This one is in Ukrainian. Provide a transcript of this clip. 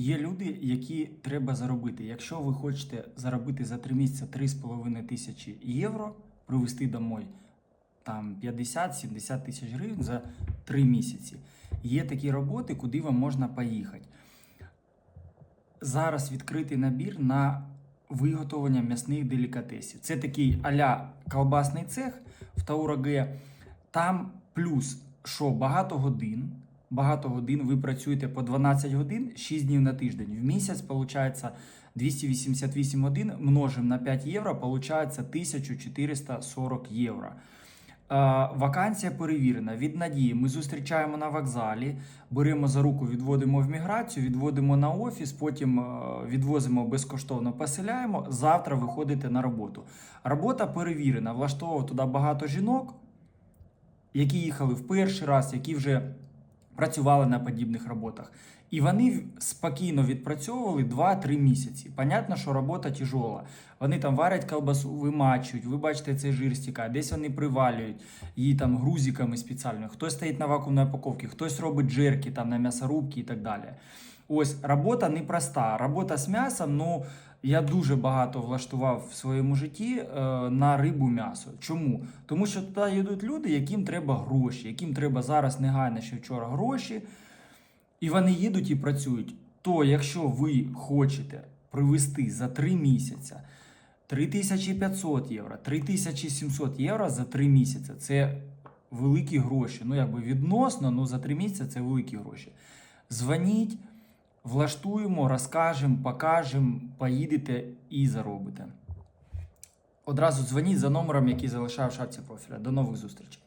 Є люди, які треба заробити. Якщо ви хочете заробити за 3 місяці 3,5 тисячі євро, привезти домой там 50-70 тисяч гривень за 3 місяці. Є такі роботи, куди вам можна поїхати. Зараз відкритий набір на виготовлення м'ясних делікатесів. Це такий аля колбасний цех в Таураге. Там плюс, що багато годин. Багато годин ви працюєте по 12 годин 6 днів на тиждень. В місяць виходить 288 годин множимо на 5 євро, виходить 1440 євро. Е, Вакансія перевірена від надії. Ми зустрічаємо на вокзалі, беремо за руку, відводимо в міграцію, відводимо на офіс, потім е, відвозимо безкоштовно, поселяємо. Завтра виходите на роботу. Робота перевірена. Влаштовував туди багато жінок, які їхали в перший раз, які вже працювали на подібних роботах. І вони спокійно відпрацьовували 2-3 місяці. Понятно, що робота тяжола. Вони там варять колбасу, вимачують, ви бачите, цей жир стікає, десь вони привалюють її там грузиками спеціально. Хтось стоїть на вакуумній упаковці, хтось робить джерки там на м'ясорубки і так далі. Ось робота непроста. Робота з м'ясом, ну я дуже багато влаштував в своєму житті е, на рибу м'ясо. Чому? Тому що туди йдуть люди, яким треба гроші, яким треба зараз негайно ще вчора гроші, і вони їдуть і працюють. То якщо ви хочете привезти за 3 місяці 3500 євро, 3700 євро за 3 місяці, це великі гроші. Ну, якби відносно, ну за 3 місяці це великі гроші. Дзвоніть, влаштуємо, розкажемо, покажемо, поїдете і заробите. Одразу дзвоніть за номером, який залишаю в шапці профіля. До нових зустрічей.